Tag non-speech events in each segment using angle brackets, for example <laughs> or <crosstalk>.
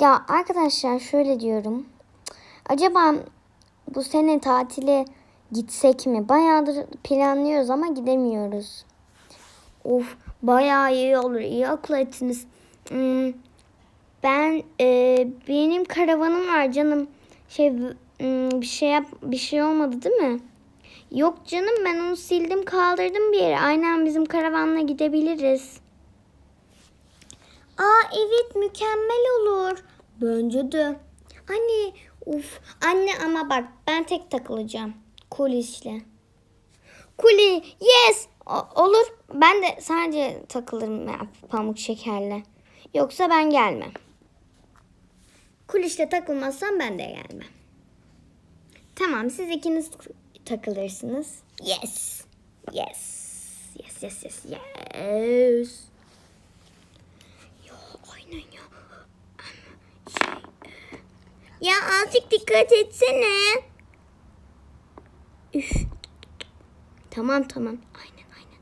Ya arkadaşlar şöyle diyorum. Acaba bu sene tatile gitsek mi? Bayağıdır planlıyoruz ama gidemiyoruz. Of bayağı iyi olur. İyi akıl ettiniz. Hmm, ben e, benim karavanım var canım. Şey hmm, bir şey yap bir şey olmadı değil mi? Yok canım ben onu sildim kaldırdım bir yere. Aynen bizim karavanla gidebiliriz. Aa evet mükemmel olur. Bence de. Anne uf anne ama bak ben tek takılacağım. Kulisle. Kuli yes O- olur. Ben de sadece takılırım pamuk şekerle. Yoksa ben gelmem. Kulişle takılmazsam ben de gelmem. Tamam siz ikiniz takılırsınız. Yes. Yes. Yes yes yes yes. Ya. Ama şey... e, Ya azıcık dikkat etsene. Üf. Tamam tamam. Aynen aynen.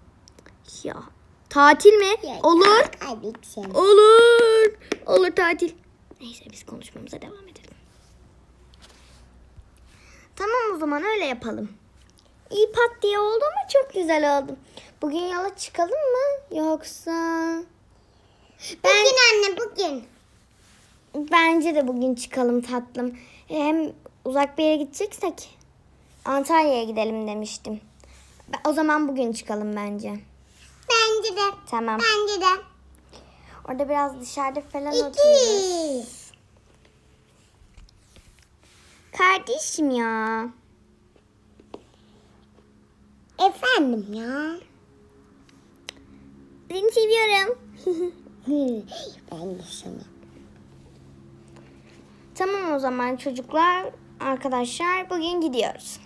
Ya tatil mi? Olur. Kaybedeceğim. Olur. Olur tatil. Neyse biz konuşmamıza devam edelim. Tamam o zaman öyle yapalım. İyi pat diye oldu mu çok güzel oldu. Bugün yola çıkalım mı? Yoksa... Ben, Bugün anne bugün. bence de bugün çıkalım tatlım. Hem uzak bir yere gideceksek Antalya'ya gidelim demiştim. O zaman bugün çıkalım bence. Bence de. Tamam. Bence de. Orada biraz dışarıda falan otururuz. İki. Kardeşim ya. Efendim ya. Seni seviyorum. <laughs> ben de seni. tamam o zaman çocuklar, arkadaşlar bugün gidiyoruz.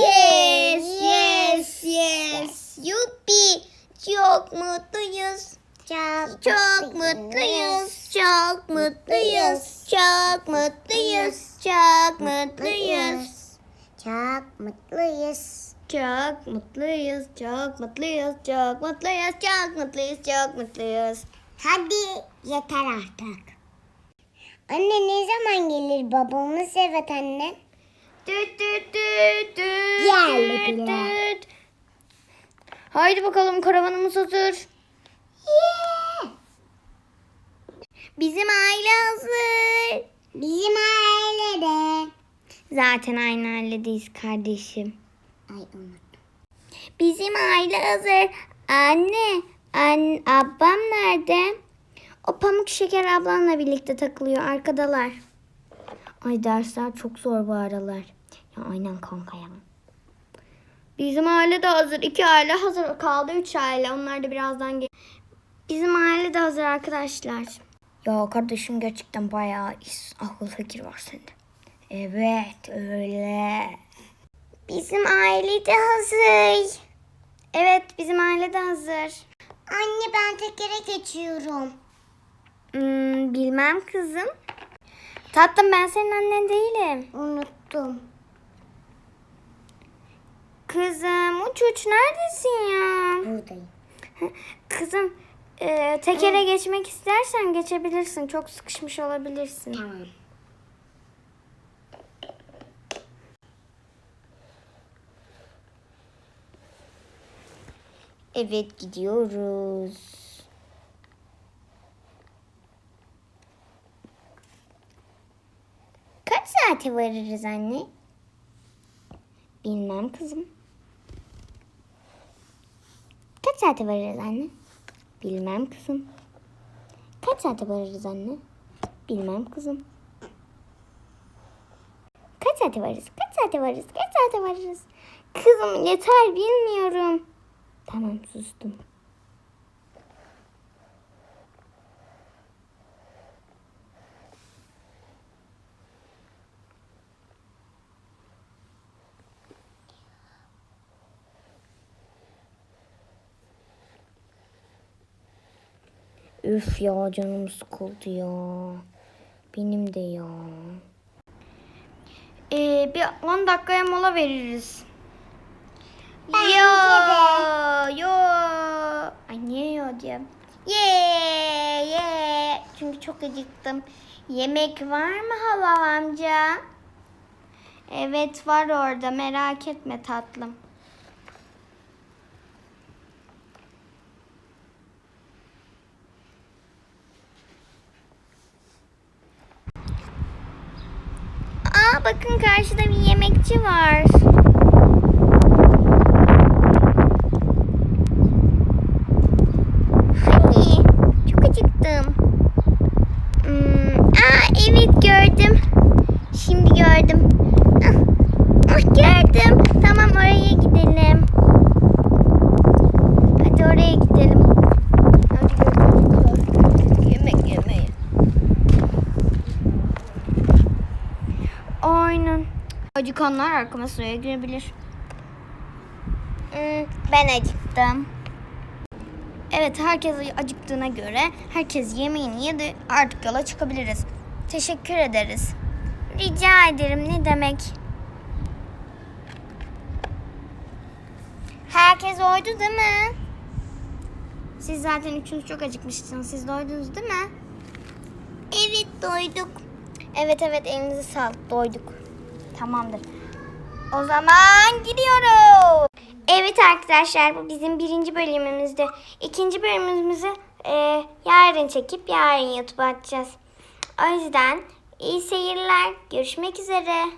Yes, yes, yes. Yuppi. Çok mutluyuz. Çok, Çok mutluyuz. Çok mutluyuz. Çok mutluyuz. Çok mutluyuz. Çok mutluyuz. Çok mutluyuz. Çok mutluyuz. Çok mutluyuz. Çok mutluyuz. Çok mutluyuz. Hadi yeter artık. Anne ne zaman gelir babamız evet anne? Düt düt düt düt Geldi düt düt. Haydi bakalım karavanımız hazır. Yeah. Bizim aile hazır. Bizim ailede. Zaten aynı ailedeyiz kardeşim. Ay unuttum. Bizim aile hazır. Anne, an, ablam nerede? O pamuk şeker ablanla birlikte takılıyor arkadalar. Ay dersler çok zor bu aralar. Ya aynen kanka ya. Bizim aile de hazır. İki aile hazır. Kaldı üç aile. Onlar da birazdan gel. Bizim aile de hazır arkadaşlar. Ya kardeşim gerçekten bayağı akıl fikir var sende. Evet öyle. Bizim aile de hazır. Evet bizim aile de hazır. Anne ben tekere geçiyorum. Hmm, bilmem kızım. Tatlım ben senin annen değilim. Unuttum. Kızım uç uç neredesin ya? Buradayım. Kızım e, tekere geçmek istersen geçebilirsin. Çok sıkışmış olabilirsin. Tamam. Evet gidiyoruz. Kaç saate varırız anne? Bilmem kızım. Kaç saate varırız anne? Bilmem kızım. Kaç saate varırız anne? Bilmem kızım. Kaç saate varırız? Kaç saate varırız? Kaç saate varırız? Kızım yeter bilmiyorum. Tamam sustum. Üf ya canım sıkıldı ya. Benim de ya. Ee, bir 10 dakikaya mola veririz. Yo, yo. Ay niye yo diye. Ye, ye. Çünkü çok acıktım. Yemek var mı hala amca? Evet var orada merak etme tatlım. Aa bakın karşıda bir yemekçi var. Hani çok acıktım. Hmm, aa evet gördüm. Şimdi gördüm. Ah, ah, gördüm. Tamam oraya gidelim. Hadi oraya gidelim. Hadi götürün. Yemek yemeyi. Aynen. Acıkanlar arkama sıraya girebilir. Hmm, ben acıktım. Evet herkes acıktığına göre herkes yemeğini yedi artık yola çıkabiliriz. Teşekkür ederiz. Rica ederim ne demek. Herkes doydu değil mi? Siz zaten üçünüz çok acıkmıştınız. Siz doydunuz değil mi? Evet doyduk. Evet evet elinize sağlık doyduk. Tamamdır. O zaman gidiyoruz. Evet arkadaşlar bu bizim birinci bölümümüzdü. İkinci bölümümüzü e, yarın çekip yarın YouTube'a atacağız. O yüzden iyi seyirler. Görüşmek üzere.